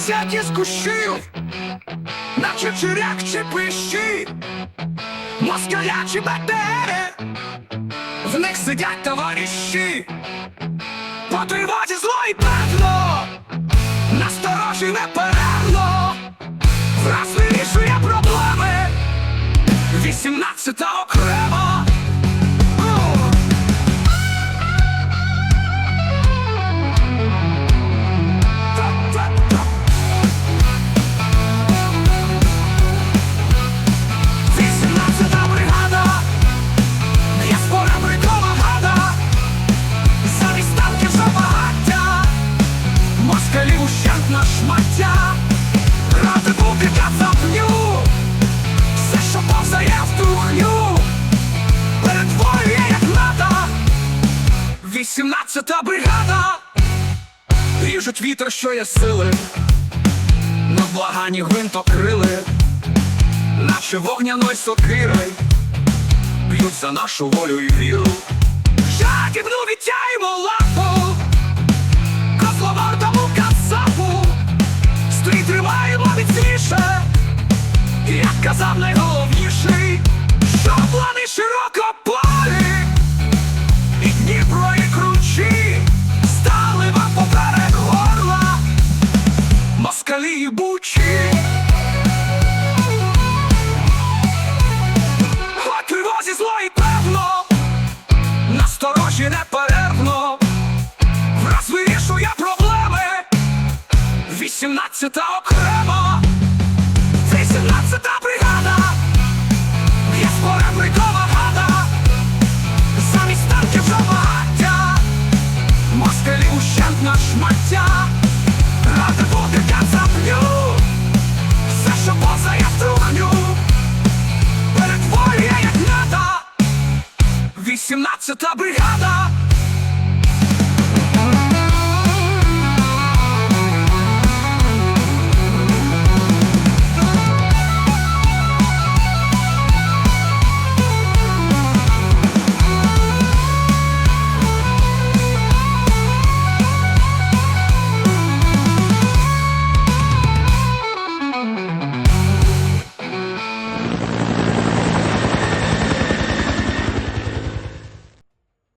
розяті з кущів, наче чиряк чи пищі, москалячі бетери, в них сидять товариші, по тривозі зло і пекло, насторожі неперервно, враз вирішує проблеми, вісімнадцята окремо. 18 бригада, ріжуть вітер, що є сили, на благані гвинтокрили, наче вогняної сокири, б'ють за нашу волю і віру. Жадібно відтяємо лапу, козловартому кацапу, стрій тримаємо міцніше, як казав найголовніший, що плани широко плавають. Москалі і бучі. Тривозі зло і певно, насторожі неперервно, враз вирішує проблеми, вісімнадцята окремо, вісімнадцята бригада, є споребрикова гада, замість танків забагаття, москалі ущент на шмаття, ради бути кацапню, все, що поза в трухню. Перетворює як Вісімнадцята